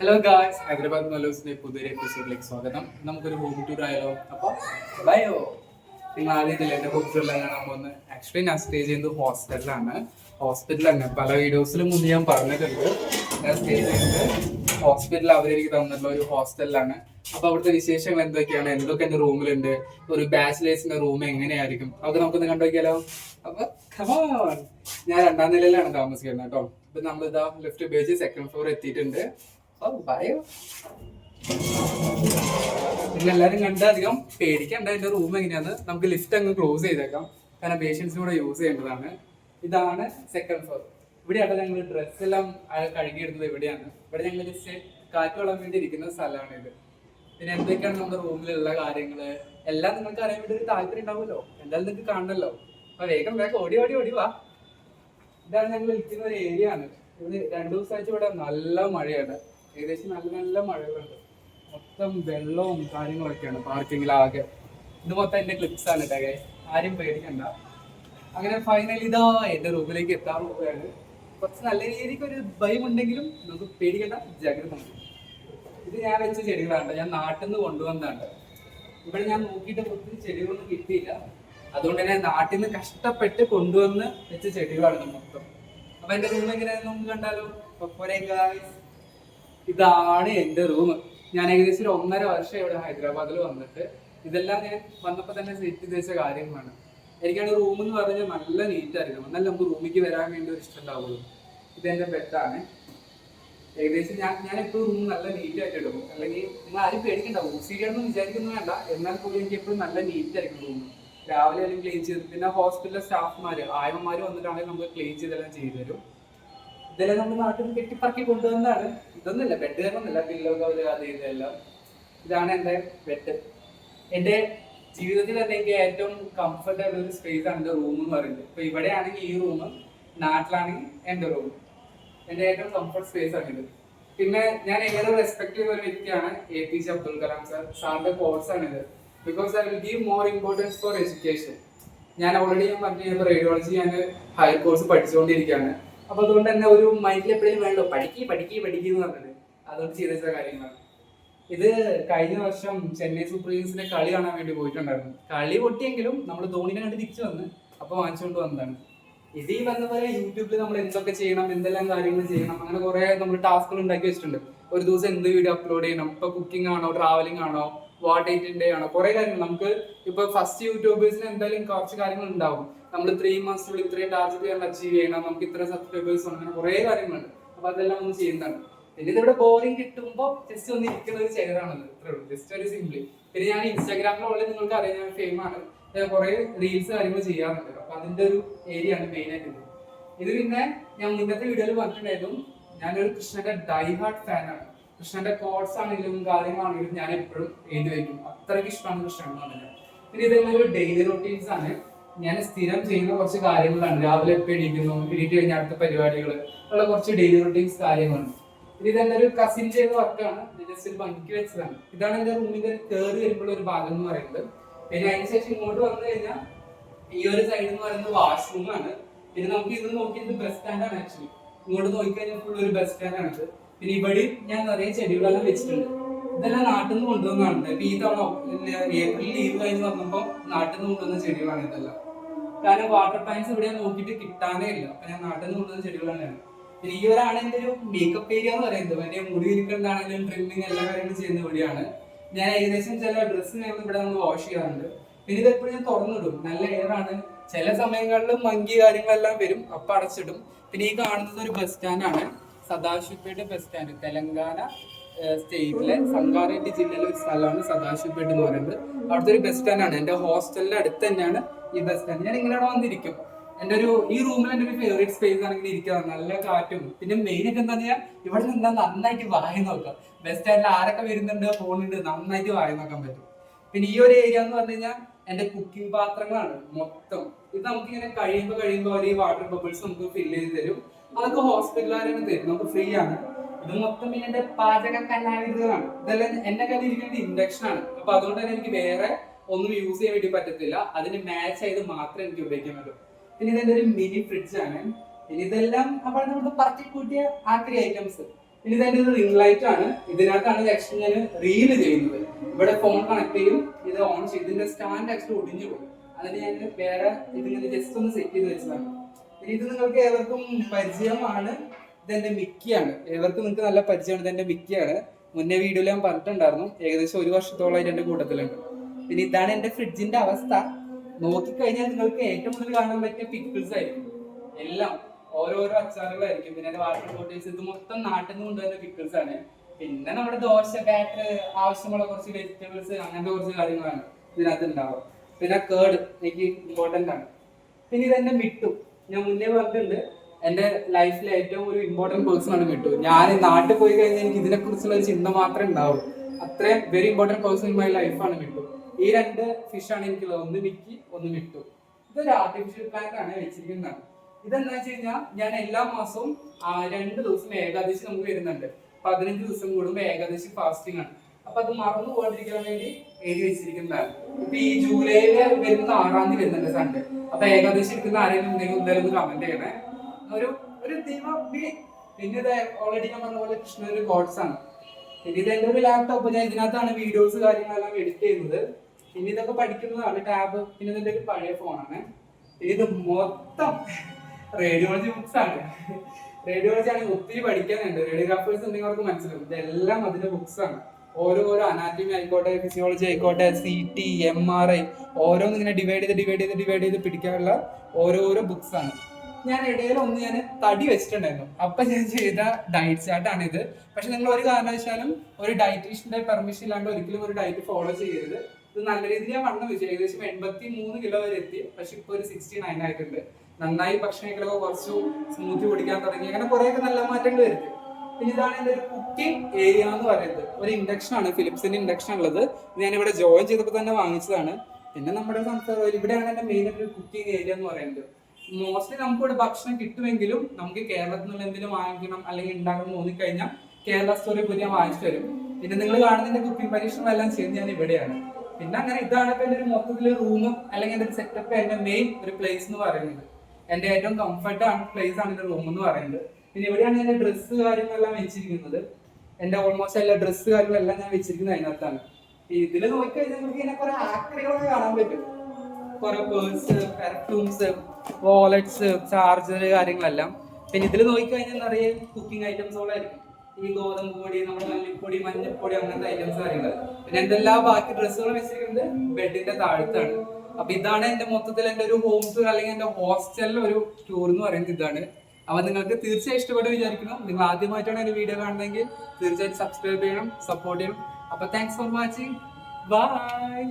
Hello guys Hyderabad മലോസിന്റെ പുതിയൊരു എപ്പിസോഡിലേക്ക് സ്വാഗതം. നമുക്കൊരു ഹോം ടൂർ ആയാലോ? അപ്പോൾ ബയോ നിങ്ങൾ ആദ്യത്തില്ല എന്റെ ഹോം ടൂറിലാണ് കാണാൻ പോകുന്നത്. ആക്ച്വലി ഞാൻ സ്റ്റേ ചെയ്യുന്നത് ഹോസ്റ്റലിലാണ് ഹോസ്പിറ്റലാണ് പല വീഡിയോസിലും മുന്നേ ഞാൻ പറഞ്ഞിട്ടുണ്ട്. ഞാൻ സ്റ്റേ ചെയ്യുന്നത് ഹോസ്പിറ്റൽ അവരെനിക്ക് തന്നിട്ടുള്ള ഒരു ഹോസ്റ്റലിലാണ് അപ്പൊ അവിടുത്തെ വിശേഷങ്ങൾ എന്തൊക്കെയാണ്? എന്തൊക്കെ എന്റെ റൂമിലുണ്ട് ഒരു ബാച്ചിലേഴ്സിന്റെ റൂം എങ്ങനെയായിരിക്കും? അതൊക്കെ നമുക്കൊന്ന് കണ്ടുനോക്കിയാലോ അപ്പൊ കമോൺ ഞാൻ രണ്ടാം നിലയിലാണ് താമസിക്കുന്നത് കേട്ടോ. നമ്മൾ ഇതാ ലിഫ്റ്റ് ഉപയോഗിച്ച് സെക്കൻഡ് ഫ്ലോർ എത്തിയിട്ടുണ്ട്. നിങ്ങൾ എല്ലാരും കണ്ട് അധികം പേടിക്കണ്ട എന്റെ റൂം എങ്ങനെയാന്ന്. നമുക്ക് ലിഫ്റ്റ് അങ്ങ് ക്ലോസ് ചെയ്തേക്കാം. കാരണം പേഷ്യൻസിന് കൂടെ യൂസ് ചെയ്യേണ്ടതാണ്. ഇതാണ് സെക്കൻഡ് ഫ്ലോർ ഇവിടെയാണ് ഞങ്ങൾ ഡ്രസ് എല്ലാം കഴുകിയെടുത്തത് ഇവിടെയാണ്. ഇവിടെ ഞങ്ങൾ ജസ്റ്റ് കാറ്റ് കൊള്ളാൻ വേണ്ടി ഇരിക്കുന്ന സ്ഥലമാണ് ഇത്. പിന്നെ എന്തൊക്കെയാണ് നമ്മുടെ റൂമിലുള്ള കാര്യങ്ങൾ? എല്ലാം നിങ്ങൾക്ക് അറിയാൻ വേണ്ടി ഒരു താല്പര്യം ഉണ്ടാവുമല്ലോ. എന്തായാലും നിങ്ങൾക്ക് കാണണല്ലോ. അപ്പൊ വേഗം വേഗം ഓടി ഓടി ഓടി വാ. ഇതാണ് ഞങ്ങൾ ഇരിക്കുന്ന ഒരു ഏരിയ ആണ്. ഇവിടെ രണ്ടു ദിവസമായിട്ട് ഇവിടെ നല്ല മഴയാണ്. ഏകദേശം നല്ല നല്ല മഴകളുണ്ട്. മൊത്തം വെള്ളവും കാര്യങ്ങളൊക്കെയാണ് പാർക്കിങ്ങിലാകെ. ഇത് മൊത്തം എന്റെ ക്ലിപ്സ് ആണ് കേട്ടോ ആരും പേടിക്കണ്ട. അങ്ങനെ ഫൈനലി ഇതാ എന്റെ റൂമിലേക്ക് എത്താൻ പോവുകയാണ്. കുറച്ച് നല്ല രീതിക്ക് ഒരു ഭയം ഉണ്ടെങ്കിലും നമുക്ക് പേടിക്കേണ്ട. ജാഗ്രത ഇത് ഞാൻ വെച്ച ചെടികളാണ് ഞാൻ നാട്ടിൽ നിന്ന് കൊണ്ടുവന്നതാണ്. ഇവിടെ ഞാൻ നോക്കിയിട്ട് കുറച്ച് ചെടികളൊന്നും കിട്ടിയില്ല. അതുകൊണ്ട് തന്നെ നാട്ടിൽ നിന്ന് കഷ്ടപ്പെട്ട് കൊണ്ടുവന്ന് വെച്ച ചെടികളാണ് മൊത്തം. അപ്പൊ എന്റെ റൂം എങ്ങനെയാണെന്ന് നമുക്ക് കണ്ടാലോ? ഒരേ guys. ഇതാണ് എന്റെ റൂം ഞാൻ ഏകദേശം ഒരു ഒന്നര വർഷം ഇവിടെ ഹൈദരാബാദിൽ വന്നിട്ട്. ഇതെല്ലാം ഞാൻ വന്നപ്പോൾ തന്നെ സെറ്റ് ചെയ്ത വെച്ച കാര്യങ്ങളാണ്. എനിക്കാണ് റൂം എന്ന് പറഞ്ഞാൽ നല്ല നീറ്റ് ആയിരിക്കണം. എന്നാൽ നമുക്ക് റൂമിലേക്ക് വരാൻ വേണ്ടി ഒരു ഇഷ്ടം ഉണ്ടാവുള്ളൂ. ഇത് എന്റെ ബെഡാണ് ഏകദേശം ഞാൻ ഞാൻ എപ്പോഴും റൂം നല്ല നീറ്റ് ആയിട്ട് ഇടും. അല്ലെങ്കിൽ നിങ്ങൾ ആരും പേടിക്കണ്ട. ഊസിരിയാണെന്ന് വിചാരിക്കുന്നു വേണ്ട. എന്നാൽ പോലും എനിക്ക് എപ്പോഴും നല്ല നീറ്റ് ആയിരിക്കും റൂം രാവിലെ അല്ലെങ്കിൽ ക്ലീൻ ചെയ്ത് പിന്നെ ഹോസ്പിറ്റലിലെ സ്റ്റാഫ്മാര് ആയമ്മമാര് വന്നിട്ടാണെങ്കിൽ നമുക്ക് ക്ലീൻ ചെയ്തെല്ലാം ചെയ്തു തരും. ഇതെല്ലാം നമ്മൾ നാട്ടിൽ കെട്ടിപ്പറക്കി കൊണ്ടുവന്നതാണ്. ഇതൊന്നുമില്ല. ബെഡ് കാരണമൊന്നുമില്ല. പില്ലോ കവൽ അത് ഇതെല്ലാം ഇതാണ് എന്റെ ബെഡ് എന്റെ ജീവിതത്തിൽ തന്നെ എനിക്ക് ഏറ്റവും കംഫർട്ടബിൾ ഒരു സ്പേസ് ആണ് എന്റെ റൂം എന്ന് പറയുന്നത്. ഇപ്പൊ ഇവിടെയാണെങ്കിൽ ഈ റൂം നാട്ടിലാണെങ്കിൽ എന്റെ റൂം എന്റെ ഏറ്റവും കംഫർട്ട് സ്പേസ് ആണ് ഇത്. പിന്നെ ഞാൻ എങ്ങനെ റെസ്പെക്ട് ചെയ്ത ഒരു വ്യക്തിയാണ് A P J Abdul Kalam sir സാറിന്റെ കോഴ്സ് ആണ് ഇത്. Because I will give more importance for education ഞാൻ ഓൾറെഡി ഞാൻ പറഞ്ഞു റേഡിയോളജി ഞാൻ ഹയർ കോഴ്സ് പഠിച്ചുകൊണ്ടിരിക്കുകയാണ്. അപ്പൊ അതുകൊണ്ട് തന്നെ ഒരു മൈൻഡിൽ എപ്പോഴും വേണ്ടോ പഠിക്കി പഠിക്കി പഠിക്കി എന്ന് പറഞ്ഞത് അതുകൊണ്ട് ചെയ്ത ചില കാര്യങ്ങളാണ്. ഇത് കഴിഞ്ഞ വർഷം ചെന്നൈ സൂപ്പർ കിങ്സിന്റെ കളി കാണാൻ വേണ്ടി പോയിട്ടുണ്ടായിരുന്നു. കളി പൊട്ടിയെങ്കിലും നമ്മൾ ധോണിനെ കണ്ട് തിരിച്ചു വന്ന് അപ്പൊ വാങ്ങിച്ചുകൊണ്ട് വന്നതാണ്. ഇത് ഈ വന്ന പോലെ യൂട്യൂബിൽ നമ്മൾ എന്തൊക്കെ ചെയ്യണം എന്തെല്ലാം കാര്യങ്ങൾ ചെയ്യണം അങ്ങനെ കുറെ നമ്മൾ ടാസ്കുകൾ ഉണ്ടാക്കി വെച്ചിട്ടുണ്ട്. ഒരു ദിവസം എന്ത് വീഡിയോ അപ്ലോഡ് ചെയ്യണം ഇപ്പൊ കുക്കിംഗ് ആണോ ട്രാവലിംഗ് ആണോ വാട്ട് ആണോ കുറെ കാര്യങ്ങൾ. നമുക്ക് ഇപ്പൊ ഫസ്റ്റ് യൂട്യൂബേഴ്സിന് എന്തായാലും കുറച്ച് കാര്യങ്ങൾ ഉണ്ടാവും. നമ്മൾ ത്രീ മന്ത്സിനുള്ളിൽ ഇത്രയും ടാർഗറ്റ് അച്ചീവ് ചെയ്യണം. നമുക്ക് ഇത്ര സബ്സ്ക്രൈബേഴ്സ് ഉണ്ട്. അങ്ങനെ കുറെ കാര്യങ്ങളുണ്ട്. അപ്പൊ അതെല്ലാം ഒന്ന് ചെയ്യുന്നതാണ്. പിന്നെ ഇതിവിടെ ബോറിംഗ് കിട്ടുമ്പോൾ ജസ്റ്റ് ഒന്ന് ഇരിക്കുന്ന ഒരു ചെയറാണത് ഇത്രേ ഉള്ളൂ. ജസ്റ്റ് ഒരു സിംപ്ലി പിന്നെ ഞാൻ ഇൻസ്റ്റാഗ്രാമിലുള്ള നിങ്ങൾക്ക് അറിയാം. ഞാൻ ഫെയിം ആണ്. ഞാൻ കുറെ റീൽസ് കാര്യങ്ങൾ ചെയ്യാറുണ്ട്. അപ്പൊ അതിന്റെ ഒരു ഏരിയ ആണ് മെയിൻ ആയിട്ട് ഇത് പിന്നെ ഞാൻ മുന്നത്തെ വീഡിയോയിൽ പറഞ്ഞിട്ടുണ്ടായിരുന്നു. ഞാനൊരു കൃഷ്ണന്റെ ഡൈ ഹാർട്ട് ഫാനാണ് കൃഷ്ണന്റെ കോഡ്സ് ആണെങ്കിലും കാര്യങ്ങളാണെങ്കിലും ഞാൻ എപ്പോഴും എഴുതി വയ്ക്കും അത്രയ്ക്ക് ഇഷ്ടമാണ് കൃഷ്ണൻ എന്ന് പറഞ്ഞാൽ പിന്നെ ഇതേപോലെ ഡെയിലി റൊട്ടീൻസ് ആണ്. ഞാൻ സ്ഥിരം ചെയ്യുന്ന കുറച്ച് കാര്യങ്ങളാണ് രാവിലെ എപ്പോൾ എണീക്കുന്നു എണീറ്റ് കഴിഞ്ഞ അടുത്ത പരിപാടികൾ ഉള്ള കുറച്ച് ഡെയിലി റൂട്ടീൻസ് കാര്യങ്ങളുണ്ട്. ഇത് എന്റെ ഒരു കസിൻ ചെയ്ത വർക്കാണ് ജസ്റ്റ് ഒരു വെച്ചതാണ്. ഇതാണ് എന്റെ റൂമിന്റെ കയറി വരുമ്പോൾ ഒരു ഭാഗം എന്ന് പറയുന്നത്. പിന്നെ അതിന് ശേഷം ഇങ്ങോട്ട് വന്നു കഴിഞ്ഞാൽ ഈ ഒരു സൈഡ് എന്ന് പറയുന്നത് വാഷ്റൂം ആണ്. പിന്നെ നമുക്ക് ഇത് നോക്കിയത് ബസ് സ്റ്റാൻഡ് ആണ് ആക്ച്വലി ഇങ്ങോട്ട് നോക്കിക്കഴിഞ്ഞാൽ ഫുൾ ഒരു ബസ് സ്റ്റാൻഡ് ആണ് പിന്നെ ഇവിടെ ഞാൻ നിറയെ ചെടികളെല്ലാം വെച്ചിട്ടുണ്ട്. ഇതെല്ലാം നാട്ടിൽ നിന്ന് കൊണ്ടുവന്നാണ് ഇപ്പൊ ഈ തവണ ഏപ്രിൽ ലീവ് കഴിഞ്ഞ് വന്നപ്പോ നാട്ടിൽ നിന്ന് കൊണ്ടുവന്ന ചെടികളാണ് ഇതെല്ലാം. കാരണം വാട്ടർ ടാങ്ക്സ് ഇവിടെ നോക്കിയിട്ട് കിട്ടാനേ ഇല്ല. അപ്പൊ ഞാൻ നാട്ടിൽ നിന്ന് കൊണ്ടുവന്ന തന്നെയാണ്. പിന്നെ ഈ ഒരാണ് എന്റെ ഒരു മേക്കപ്പ് ഏരിയ എന്ന് പറയുന്നത്. എന്റെ മുടി ഇരിക്കുന്നതാണെങ്കിലും ട്രിമ്മിങ് എല്ലാ കാര്യങ്ങളും ചെയ്യുന്ന ഇവിടെയാണ് ഞാൻ ഏകദേശം ചില ഡ്രസ്സ് ഞങ്ങൾ ഇവിടെ നമ്മൾ വാഷ് ചെയ്യാറുണ്ട്. പിന്നെ ഇത് എപ്പോഴും ഞാൻ തുറന്നിടും. നല്ല എയർ ആണ് ചില സമയങ്ങളിൽ മങ്കി കാര്യങ്ങളെല്ലാം വരും. അപ്പൊ അടച്ചിടും പിന്നെ ഈ കാണുന്നത് ഒരു ബസ് സ്റ്റാൻഡ് ആണ്. സദാശിവപേട്ട് ബസ് സ്റ്റാൻഡ് തെലങ്കാന സ്റ്റേറ്റിലെ സംഗാറെഡ്ഡി ജില്ലയിലെ ഒരു സ്ഥലമാണ് സദാശിവപേട്ട് എന്ന് പറയുന്നത്. അവിടുത്തെ ഒരു ബസ് ആണ്. എന്റെ ഹോസ്റ്റലിന്റെ അടുത്ത് തന്നെയാണ് ഈ ബസ് സ്റ്റാൻഡ് ഞാൻ ഇങ്ങനെ വന്നിരിക്കും. എന്റെ ഒരു ഈ റൂമിൽ എന്റെ ഒരു ഫേവറേറ്റ് സ്പേസ് ആണ് ഇങ്ങനെ ഇരിക്കുക. നല്ല കാറ്റും. പിന്നെ മെയിൻ ആയിട്ട് എന്താ പറയുക ഇവിടെ നിന്ന് നന്നായിട്ട് വായി നോക്കാം ബസ് സ്റ്റാൻഡിൽ ആരൊക്കെ വരുന്നുണ്ട് പോകുന്നുണ്ട് നന്നായിട്ട് വായി നോക്കാൻ പറ്റും. പിന്നെ ഈ ഒരു ഏരിയ എന്ന് പറഞ്ഞു കഴിഞ്ഞാൽ എന്റെ കുക്കിംഗ് പാത്രങ്ങളാണ് മൊത്തം. ഇത് നമുക്ക് ഇങ്ങനെ കഴിയുമ്പോൾ കഴിയുമ്പോൾ അവർ ഈ വാട്ടർ ബബിൾസ് നമുക്ക് ഫില്ല് ചെയ്ത് തരും. അതൊക്കെ ഹോസ്പിറ്റലുകാരാണ് തരും നമുക്ക് ഫ്രീ ആണ്. ഇത് മൊത്തം എന്റെ പാചക കലാവിധമാണ് ഇതെല്ലാം എന്റെ കയ്യിൽ ഇരിക്കുന്നത് ഇൻഡക്ഷൻ ആണ്. അപ്പൊ അതുകൊണ്ട് തന്നെ എനിക്ക് വേറെ ഒന്നും യൂസ് ചെയ്യാൻ വേണ്ടി പറ്റത്തില്ല. അതിന് മാച്ച് ആയത് മാത്രമേ എനിക്ക് ഉപയോഗിക്കാൻ പറ്റൂ പിന്നെ ഇതെന്റെ ഒരു മിനി ഫ്രിഡ്ജ് ആണ്. ഇനി ഇതെല്ലാം അപ്പോൾ നമ്മുടെ പറക്കി കൂട്ടിയ ആക്രി ഐറ്റംസ് ഇനി ഇതെന്റെ ഒരു റിംഗ് ലൈറ്റ് ആണ്. ഇതിനകത്താണ് ആക്ച്വലി ഞാൻ റീൽ ചെയ്യുന്നത്. ഇവിടെ ഫോൺ കണക്ട് ചെയ്യും. ഇത് ഓൺ ചെയ്യും. ഇതിന്റെ സ്റ്റാൻഡ് ആക്ച്വലി ഒടിഞ്ഞു പോകും അതിന് ഞാൻ വേറെ ഇതിങ്ങനെ ജസ്റ്റ് ഒന്ന് സെറ്റ് ചെയ്ത് വെച്ചതാണ്. ഇനി ഇത് നിങ്ങൾക്ക് ഏവർക്കും പരിചയമാണ്. ഇതെന്റെ മിക്കിയാണ്. ഇവർക്ക് നിങ്ങൾക്ക് നല്ല പരിചയമാണ്. ഇതെന്റെ മിക്കിയാണ്. മുന്നേ വീഡിയോയിൽ ഞാൻ പറഞ്ഞിട്ടുണ്ടായിരുന്നു. ഏകദേശം ഒരു വർഷത്തോളമായിട്ട് എന്റെ കൂട്ടത്തിലുണ്ട്. പിന്നെ ഇതാണ് എന്റെ ഫ്രിഡ്ജിന്റെ അവസ്ഥ. നോക്കിക്കഴിഞ്ഞാൽ നിങ്ങൾക്ക് ഏറ്റവും കൂടുതൽ കാണാൻ പറ്റിയ പിക്കിൾസ് ആയിരിക്കും. എല്ലാം ഓരോരോ അച്ചാറുകളായിരിക്കും. പിന്നെ വാട്ടർ ബോട്ടിൽസ് ഇത് മൊത്തം നാട്ടിൽ നിന്ന് കൊണ്ടുവരുന്ന പിക്കിൾസ് ആണ്. പിന്നെ നമ്മുടെ ദോശ ബാറ്റർ ആവശ്യമുള്ള കുറച്ച് വെജിറ്റബിൾസ് അങ്ങനത്തെ കുറച്ച് കാര്യങ്ങളാണ് ഇതിനകത്ത് ഉണ്ടാവുക പിന്നെ കേർഡ് എനിക്ക് ഇമ്പോർട്ടന്റ് ആണ്. പിന്നെ ഇതെന്റെ മിട്ടു. ഞാൻ മുന്നേ പറഞ്ഞിട്ടുണ്ട്. എന്റെ ലൈഫിലെ ഏറ്റവും ഒരു ഇമ്പോർട്ടന്റ് പേഴ്സൺ ആണ് കിട്ടു ഞാൻ നാട്ടിൽ പോയി കഴിഞ്ഞാൽ എനിക്ക് ഇതിനെ കുറിച്ചുള്ള ഒരു ചിന്ത മാത്രമേ ഉണ്ടാവും അത്രയും very important person in my ലൈഫാണ് കിട്ടു ഈ രണ്ട് ഫിഷാണ് എനിക്കുള്ളത് ഒന്ന് മിക്കി ഒന്ന് മിട്ടു. ഇതൊരു ആർട്ടിഫിഷ്യൽ പ്ലാന്റ് ആണ് വെച്ചിരിക്കുന്നത്. ഇതെന്താ വെച്ച് കഴിഞ്ഞാൽ ഞാൻ എല്ലാ മാസവും രണ്ട് ദിവസം ഏകാദശി നമുക്ക് വരുന്നുണ്ട്. പതിനഞ്ച് ദിവസം കൂടുമ്പോൾ ഏകാദശി ഫാസ്റ്റിംഗ് ആണ്. അപ്പൊ അത് മറന്നു പോകാതിരിക്കാൻ വേണ്ടി എഴുതി വെച്ചിരിക്കുന്നതാണ്. ഇപ്പൊ ഈ ജൂലൈയിൽ വരുന്ന ആറാം തീയതി വരുന്നുണ്ട് സൺഡേ അപ്പൊ ഏകാദശി എടുക്കുന്ന ആരെങ്കിലും ഉണ്ടെങ്കിൽ എന്തായാലും കമന്റ് ചെയ്യണേ. ഒരു ഒരു ദൈവം പിന്നെ ഇത് ഓൾറെഡി ഞാൻ പറഞ്ഞ പോലെ കൃഷ്ണ ഒരു ഗോഡ്സ് ആണ്. പിന്നെ ഇത് എന്റെ ഒരു ലാപ്ടോപ്പ് ഞാൻ ഇതിനകത്താണ് വീഡിയോസ് കാര്യങ്ങളെല്ലാം എഡിറ്റ് ചെയ്യുന്നത്. പിന്നെ ഇതൊക്കെ പഠിക്കുന്നതാണ് ടാബ് പിന്നെ ഇതിന്റെ ഒരു പഴയ ഫോണാണ് പിന്നെ ഇത് മൊത്തം റേഡിയോളജി ബുക്സ് ആണ്. റേഡിയോളജി ആണെങ്കിൽ ഒത്തിരി പഠിക്കാനുണ്ട്. റേഡിയോഗ്രാഫേഴ്സ് ഉണ്ടെങ്കിൽ അവർക്ക് മനസ്സിലാവും. ഇതെല്ലാം അതിന്റെ ബുക്സ് ആണ്. ഓരോ ഓരോ അനാറ്റമി ആയിക്കോട്ടെ ഫിസിയോളജി ആയിക്കോട്ടെ C T M R I ഓരോന്ന് ഇങ്ങനെ ഡിവൈഡ് ചെയ്ത് ഡിവൈഡ് ചെയ്ത് ഡിവൈഡ് ചെയ്ത് പിടിക്കാനുള്ള ഓരോരോ ആണ്. ഞാൻ ഇടയിൽ ഒന്ന് ഞാൻ തടി വെച്ചിട്ടുണ്ടായിരുന്നു. അപ്പൊ ഞാൻ ചെയ്ത ഡയറ്റ് ചാർട്ടാണ് ഇത്. പക്ഷെ നിങ്ങൾ ഒരു കാരണവശാലും ഒരു ഡയറ്റീഷ്യന്റെ പെർമിഷൻ ഇല്ലാണ്ട് ഒരിക്കലും ഒരു ഡയറ്റ് ഫോളോ ചെയ്യരുത്. ഇത് നല്ല രീതിയിൽ ഞാൻ വണ്ണം വെച്ചു. ഏകദേശം എൺപത്തി മൂന്ന് കിലോ വരെ എത്തി. പക്ഷെ ഇപ്പൊ ഒരു സിക്സ്റ്റി നയൻ ആയിട്ടുണ്ട്. നന്നായി ഭക്ഷണങ്ങളൊക്കെ കുറച്ചു സ്മൂത്തി കുടിക്കാൻ തുടങ്ങി. അങ്ങനെ കുറെയൊക്കെ നല്ല മാറ്റങ്ങൾ വരുത്തി. പിന്നെ ഇതാണ് എന്റെ ഒരു കുക്കിംഗ് ഏരിയ എന്ന് പറയുന്നത്. ഒരു ഇൻഡക്ഷൻ ആണ്. ഫിലിപ്സിന്റെ ഇൻഡക്ഷൻ ഉള്ളത്. ഞാൻ ഇവിടെ ജോയിൻ ചെയ്തപ്പോൾ തന്നെ വാങ്ങിച്ചതാണ്. പിന്നെ നമ്മുടെ ഓയിൽ ഇവിടെയാണ് എന്റെ മെയിൻ ആയിട്ട് കുക്കിംഗ് ഏരിയ എന്ന് പറയുന്നത്. മോസ്റ്റ്ലി നമുക്ക് ഇവിടെ ഭക്ഷണം കിട്ടുമെങ്കിലും നമുക്ക് കേരളത്തിൽ നിന്ന് എന്തെങ്കിലും വാങ്ങിക്കണം അല്ലെങ്കിൽ ഉണ്ടാക്കണം തോന്നിക്കഴിഞ്ഞാൽ കേരള സ്റ്റോറി പോയി ഞാൻ വാങ്ങിച്ചു തരും. പിന്നെ നിങ്ങൾ കാണുന്നതിന്റെ കുക്കിംഗ് പരീക്ഷണം എല്ലാം ചെയ്ത് ഞാൻ ഇവിടെയാണ്. പിന്നെ അങ്ങനെ ഇതാണ് ഇപ്പൊ എന്റെ ഒരു മൊത്തത്തിൽ റൂം അല്ലെങ്കിൽ എന്റെ സെറ്റപ്പ് എന്റെ മെയിൻ ഒരു പ്ലേസ് എന്ന് പറയുന്നത്. എന്റെ ഏറ്റവും കംഫർട്ട് ആണ് പ്ലേസ് ആണ് എന്റെ റൂം എന്ന് പറയുന്നത്. പിന്നെ ഇവിടെയാണ് എന്റെ ഡ്രസ്സ് കാര്യങ്ങളെല്ലാം വെച്ചിരിക്കുന്നത്. എന്റെ ഓൾമോസ്റ്റ് എല്ലാ ഡ്രസ്സ് കാര്യങ്ങളെല്ലാം ഞാൻ വെച്ചിരിക്കുന്നത് അതിനകത്താണ്. ഇതിൽ നോക്കിക്കഴിഞ്ഞാൽ നമുക്ക് ഇങ്ങനെ കുറെ ആക്രികളൊക്കെ കാണാൻ പറ്റും. കുറെ പേഴ്സ് പെർഫ്യൂംസ് വാലറ്റ്സ് ചാർജർ കാര്യങ്ങളെല്ലാം. പിന്നെ ഇതിൽ നോക്കിക്കഴിഞ്ഞാൽ നിറയെ കുക്കിംഗ് ഐറ്റംസുകളായിരിക്കും ഈ ഗോതമ്പ് പൊടി നമ്മുടെ മല്ലിപ്പൊടി മഞ്ഞപ്പൊടി അങ്ങനത്തെ ഐറ്റംസ് കാര്യങ്ങൾ പിന്നെ എന്റെ ബാക്കി ഡ്രസ്സുകളും വെച്ചിരിക്കുന്നത് ബെഡിന്റെ താഴത്താണ്. അപ്പൊ ഇതാണ് എന്റെ മൊത്തത്തിൽ എന്റെ ഒരു ഹോം ടൂർ അല്ലെങ്കിൽ എന്റെ ഹോസ്റ്റലിലെ ഒരു ടൂർ എന്ന് പറയുന്നത് ഇതാണ്. അപ്പൊ നിങ്ങൾക്ക് തീർച്ചയായും ഇഷ്ടപ്പെട്ട് വിചാരിക്കുന്നു. നിങ്ങൾ ആദ്യമായിട്ടാണ് എന്റെ വീഡിയോ കാണുന്നതെങ്കിൽ തീർച്ചയായിട്ടും സബ്സ്ക്രൈബ് ചെയ്യണം സപ്പോർട്ട് ചെയ്യണം. അപ്പൊ താങ്ക്സ് ഫോർ വാച്ചിങ് ബൈ